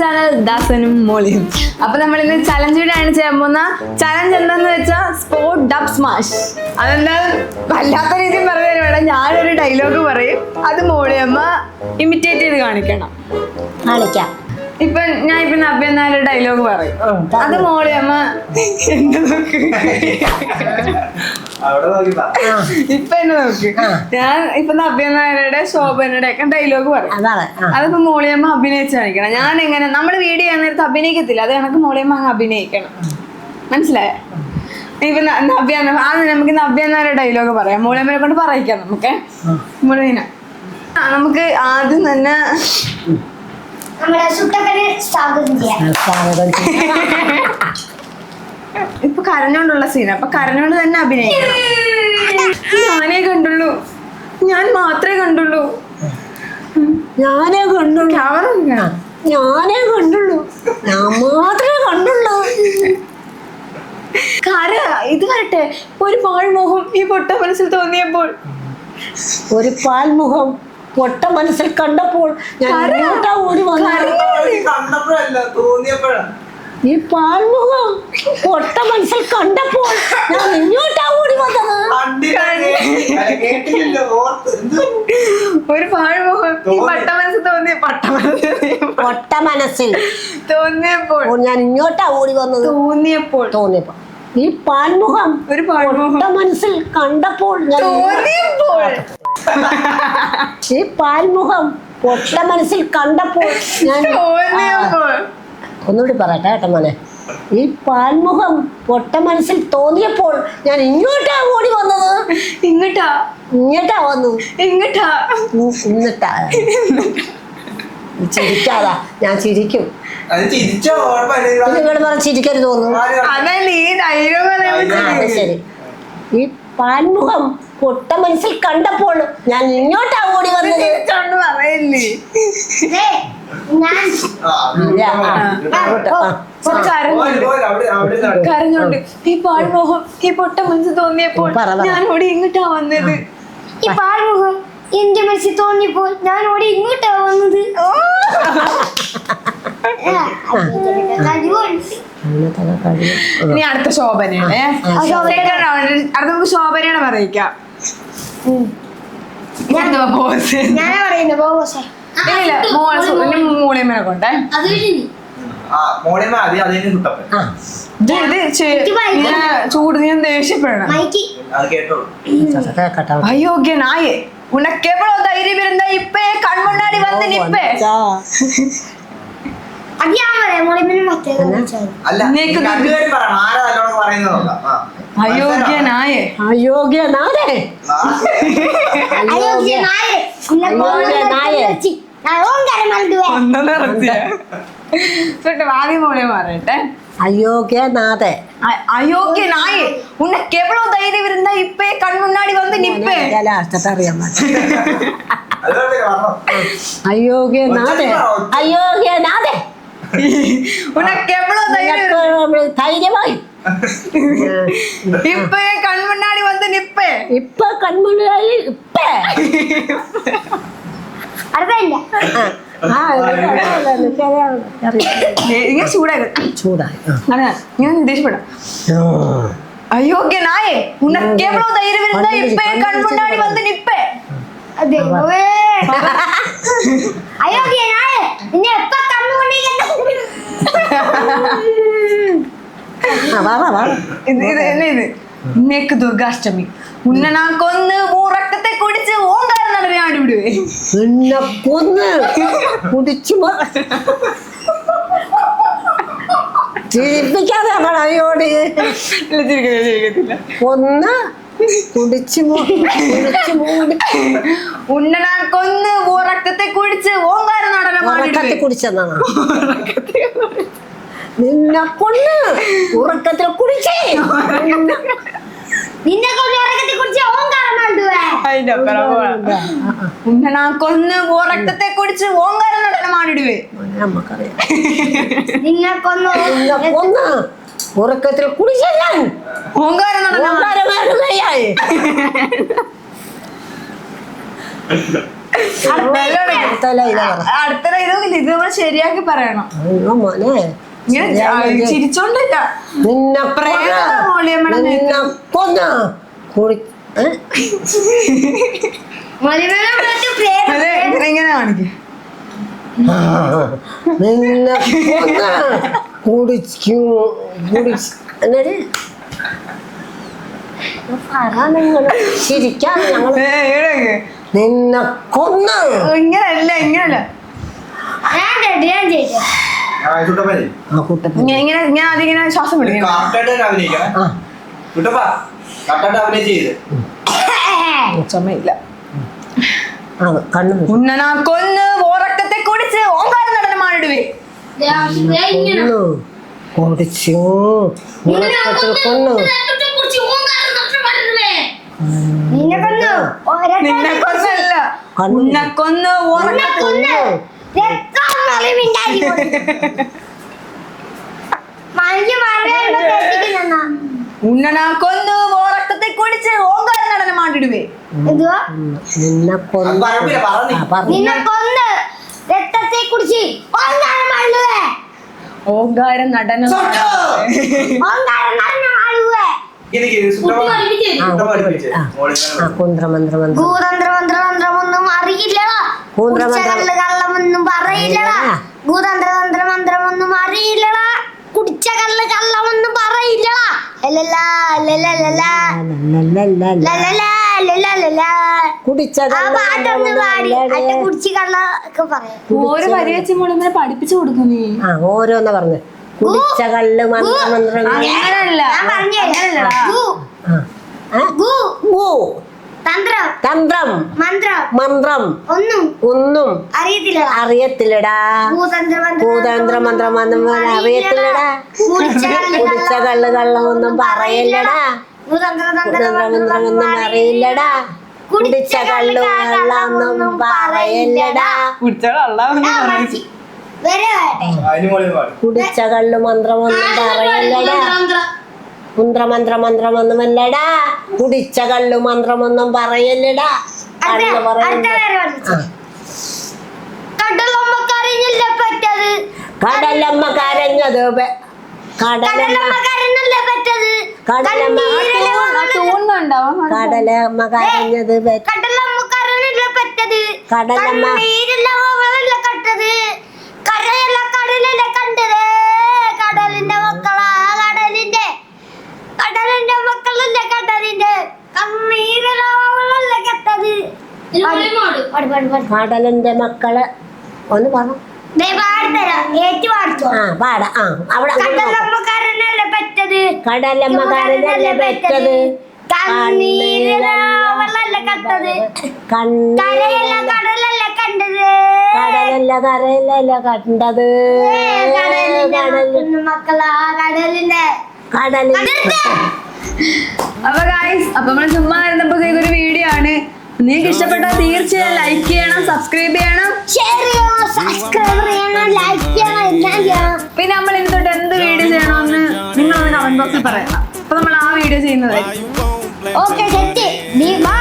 Channel ദാസനും മോളിയും. അപ്പൊ നമ്മൾ ഇന്ന് ചലഞ്ച് വീഡിയോ ആണ് ചെയ്യാൻ പോകുന്ന ചലഞ്ച് എന്താന്ന് വെച്ചാൽ സ്പോർട്ട് ഡബ് സ്മാഷ് അതെന്താ? വല്ലാത്ത രീതിയിൽ പറഞ്ഞു തരും വേണം ഞാനൊരു ഡയലോഗ് പറയും. അത് മോളിയമ്മ ഇമിറ്റേറ്റ് ചെയ്ത് കാണിക്കണം. കാണിക്കാം. ഇപ്പൊ ഞാൻ ഇപ്പൊ നബ്യ എന്നാലും ഡയലോഗ് പറയും. അത് മോളി അമ്മ എന്നെ നോക്ക്? ഇപ്പൊ എന്നെ നോക്ക്. ഞാൻ ഇപ്പൊ നബ്യ നായരുടെ ശോഭനയുടെ ഒക്കെ ഡയലോഗ് പറയും. അതിപ്പോ മോളിയമ്മ അഭിനയിച്ച് കാണിക്കണം. ഞാൻ എങ്ങനെ നമ്മൾ വീഡിയോ ചെയ്യാൻ നേരത്ത് അഭിനയിക്കത്തില്ല. അത് കണക്ക് മോളിയമ്മ അങ്ങ് അഭിനയിക്കണം. മനസ്സിലായ? ഇപ്പൊ നബ്യ നവ്യ ആ നമുക്ക് നവ്യ എന്നൊരു ഡയലോഗ് പറയാം. മോളിയമ്മനെ കൊണ്ട് പറയിക്കാം നമുക്ക്. മുഴുവന നമുക്ക് ആദ്യം തന്നെ നമ്മുടെ സുട്ടപ്പനെ സ്വാഗതം ചെയ്യാം. സ്വാഗതം. ഇപ്പൊ കരഞ്ഞോണ്ടുള്ള സീൻ അപ്പൊ കരഞ്ഞോണ്ട് തന്നെ അഭിനയിക്കണം ഞാനേ കണ്ടുള്ളൂ. ഞാൻ മാത്രമേ കണ്ടുള്ളൂ. ഞാനേ കണ്ടുള്ളൂ. അവർ ഞാനേ കണ്ടുള്ളൂ. ഞാൻ മാത്രമേ കണ്ടുള്ളൂ. കര ഇത് വരട്ടെ. ഒരു പാൽമുഖം ഈ പൊട്ട മനസ്സിൽ തോന്നിയപ്പോൾ. ഒരു പാൽമുഖം. പൊട്ട മനസ്സിൽ കണ്ടപ്പോൾ ഞാൻ. ഇങ്ങോട്ടാ ഓടി വന്നു കണ്ടപ്പോഴല്ല ഈ പാൽമുഖം പൊട്ട മനസ്സിൽ കണ്ടപ്പോൾ ഞാൻ ഇങ്ങോട്ടാ ഓടി വന്നത്. ഒരു പാൽമുഖം തോന്നി. പട്ട മനസ്സിൽ പട്ട മനസ്സിൽ തോന്നിയപ്പോൾ- മനസ്സിൽ ഞാൻ ഇങ്ങോട്ടാ ഓടി വന്നത്. തോന്നിയപ്പോൾ. തോന്നിയപ്പോൾ. ഈ പാൽമുഖം ഒരു പാൽമുഖം. പൊട്ട മനസ്സിൽ കണ്ടപ്പോൾ ഞാൻ തോന്നിയപ്പോൾ. ഈ പാൽമുഖം പൊട്ട മനസ്സിൽ കണ്ടപ്പോൾ ഞാൻ ഒന്നുകൂടി പറയട്ടെ ഏട്ടമോനെ മോനെ. ഈ പാൽമുഖം പൊട്ട മനസ്സിൽ തോന്നിയപ്പോൾ ഞാൻ ഇങ്ങോട്ടാ ഓടി വന്നത്. ഇങ്ങട്ടാ? ഇങ്ങോട്ടാ വന്നു. ഇങ്ങട്ടാ? ഇന്നിട്ടാ. ചിരിക്കാതാ. ഞാൻ ചിരിക്കും. നിങ്ങൾ പറഞ്ഞ ചിരിക്കരുത് തോന്നുന്നു ശരി. ഈ പാൽമുഖം പൊട്ട മനസ്സിൽ കണ്ടപ്പോൾ ഞാൻ ഇങ്ങോട്ടാ ഓടി വന്നത്. പറയല്ലേ? കരഞ്ഞോണ്ട് ഈ പാഴ്മോഹം ഈ പൊട്ട മനസ്സിൽ തോന്നിയപ്പോൾ. ഞാൻ ഓടി ഇങ്ങോട്ടാ വന്നത്. ഈ പാഴ്മോഹം എന്റെ മനസ്സിൽ തോന്നിയപ്പോൾ ഞാൻ ഓടി ഇങ്ങോട്ടാ വന്നത്. ഇനി അടുത്ത round. അടുത്ത നമുക്ക് ശോഭനയുടെ പറയിക്കാം. ഞാനാ പറയുന്നു ബോസേ ഇല്ല മോളെ മൂളിയമ്മനെ കൊണ്ടേ. അത് ചൂട് ഞാൻ ദേഷ്യപ്പെടണം. അയ്യോ നായേ ഉനക്ക് എവ്വളോ ധൈര്യം ഇരുന്ന ഇപ്പേ കൺമുണ്ടാടി വന്ന് നിപ്പേ. അല്ല നിനക്ക് പറയുന്നതല്ല അയോഗ്യനായേ അയോഗ്യനായേ അയോഗ്യനായേ അയോഗ്യനായേ ആദ്യം മോളെ മാറട്ടെ அயோக்கியநாதே அயோக்கிய நாயே உனக்கு எவ்வளவு தைரியம் இருந்தா இப்பே கண் முன்னாடி வந்து நிப்பேன் அர்த்தத்தை அறிய மாட்டேன் அயோக்கிய நாதே அயோக்கிய நாதே உனக்கு எவ்வளவு தைரியம் தைரியமாய் இப்ப கண் முன்னாடி வந்து நிப்ப. இப்ப கண் முன்னாடி இப்ப அயோக்கிய நாயே உனக்கு எவ்வளவு தைரியம் இருந்தா இப்ப கண் முன்னாடி வந்து நிப்ப. அயோக்கிய நாயே நீ எப்ப கண்ணு பண்ணீங்க ആ, വാ, വാ, വാ. ഇത് ഇത് என்ன இது இன்னைக்கு துர்காஷ்டமி உன்னை நான் கொன்னு உன் ரத்தத்தை குடிச்சு ஓங்கார நடனை ஆடி விடுவேன் നിന്നെ കൊന്ന് കുടിച്ചു മ- ചിരിപ്പിക്കാതെ കളയോട് இல்ல சிரிக்கல சிரிக்கல കൊന്ന് കുടിച്ചു മു- കുടിച്ചു മൂടി உன்னை நான் നിന്നെ കൊന്ന് ഉറക്കത്തിൽ കുടിച്ചേ. നിന്നെ കൊണ്ട്. കൊന്ന് കുടിച്ച്. ഓങ്കാര നമുക്കറിയാം. നിന്നെ കൊന്നു കൊന്ന് ഉറക്കത്തിൽ കുടിച്ചേ ഓങ്കാര ഇത് ശരിയാക്കി പറയണം. മോനെ. ചിരിച്ചോണ്ടില്ല. നിന്നെ നിന്നെ കൊന്ന. കുളി കാണിക്കും. നിന്നെ കൊന്ന. കുടിക്കും കുടി എന്നിട്ട് പറ നിങ്ങൾ. ചിരിക്കാൻ ഞങ്ങൾ നിന്നെ കൊന്ന്. ഇങ്ങനല്ല ഇങ്ങനല്ല. ഞാൻ ഞാൻ ചെയ്തു ഇങ്ങനെ ഞാൻ ഇങ്ങനെ ശ്വാസം ചെയ്ത്. ചുമയില്ല. ഉന്നനാ കൊന്ന് ഓറക്കത്തെ കുടിച്ച് ഓങ്കാരം നടനമാണിടുവേ കുടിച്ചു. ഉറക്കത്തിൽ കൊന്നു നിന്നെ കൊന്നു. നിന്നെ കൊന്നല്ല. കണ്ണു ഉന്നെ ഓറക്കത്തെ കൊന്നു ഓറക്കത്തെ കുടിച്ച് ഓങ്കാരം നടനം എന്തുവാ? നിന്നെ കൊന്നു. രക്തത്തെ കുടിച്ച് ഓങ്കാരം മള്ളുവേ ഓങ്കാരം നടനം. ഓങ്കാരം അറിയില്ലടാ. പറയില്ലടാ. മന്ത്രമൊന്നും അറിയില്ലടാ കുടിച്ച കള്ള് കള്ളമെന്ന് പറയില്ലടാ. ലലലാ, ലലലലാ, ലലലാ, ലലലലാ. കുടിച്ച ആ പാട്ടൊന്ന് പാടി. അട്ട കുടിച്ച് കള്ള ഒക്കെ പറയാം ഒരു വരി വെച്ച് മുഴുവൻ പഠിപ്പിച്ചു കൊടുക്കും നീ. ആ ഓരോന്ന് പറഞ്ഞു. കുടിച്ച കള്ള് മന്ത്രമന്ത്രങ്ങൾ. അങ്ങനല്ല. ഞാൻ. ഗു. ആ? ഗു. ഓ തന്ത്രം. തന്ത്രം. മന്ത്രം. മന്ത്രം. ഒന്നും. ഒന്നും. അറിയത്തില്ല. അറിയത്തില്ലടാ. ഭൂതന്ത്ര മന്ത്രം മന്ത്രം അറിയത്തില്ലടാ. കുടിച്ച കള്ള് കള്ളമൊന്നും പറയില്ലടാ. ഭൂതന്ത്ര തന്ത്ര ഭൂതന്ത്ര മന്ത്രമൊന്നും അറിയില്ലടാ. കുടിച്ച കള്ളു കള്ളമൊന്നും പറയില്ലടാ. കുടിച്ച മോളിൽ കുടിച്ച കള്ളു മന്ത്രമൊന്നും പറയില്ലടാ. കുന്ത്രമന്ത്ര മന്ത്രമൊന്നുമല്ലടാ കുടിച്ച കള്ളു മന്ത്രമൊന്നും പറയല്ലടാ. കള്ളു അടുത്ത പറയുന്ന കടലമ്മ കരഞ്ഞത് കടലമ്മ കടലമ്മ കരഞ്ഞത് കടലമ്മ കരഞ്ഞില്ല പറ്റത് കടലമ്മ കണ്ണീരില്ല വെള്ളമല്ല കട്ടത് കരയല്ല കടലല്ല കണ്ടത് കടലിന്റെ മക്കളാ കടലിന്റെ കടലിന്റെ മക്കളല്ലേ കടലിന്റെ? കണ്ണീരില്ല പാട് കടലിന്റെ മക്കൾ. ഒന്ന് പറ ദേ പാടിത്തരാം ഏറ്റു പാടിച്ചോ ആ പാട. ആ അവിടെ അവിടെ നോക്ക്. കടലമ്മക്കാരനല്ലേ പറ്റത്? കടലല്ല കണ്ടത്? കടലല്ല കരയിലല്ല കണ്ടത്? കടലിന്റെ കടൽ മക്കൾ മക്കളാ കടലിന്റെ അപ്പൊ ഗായ്സ് അപ്പൊ നമ്മൾ ചുമ്മാ ഇരുന്നപ്പോ ഒരു വീഡിയോ ആണ്. നിങ്ങൾക്ക് ഇഷ്ടപ്പെട്ടാൽ തീർച്ചയായും ലൈക്ക് ചെയ്യണം സബ്സ്ക്രൈബ് ചെയ്യണം. ഷെയർ ചെയ്യണം സബ്സ്ക്രൈബ് ചെയ്യണം ലൈക്ക് ചെയ്യണം എല്ലാം ചെയ്യണം. പിന്നെ നമ്മൾ ഇനി തൊട്ട് എന്ത് വീഡിയോ ചെയ്യണമെന്ന് നിങ്ങളൊന്ന് കമന്റ് ബോക്സിൽ പറയണം. അപ്പൊ നമ്മൾ ആ വീഡിയോ ചെയ്യുന്നതായിരിക്കും ഓക്കെ സെറ്റ് ബൈ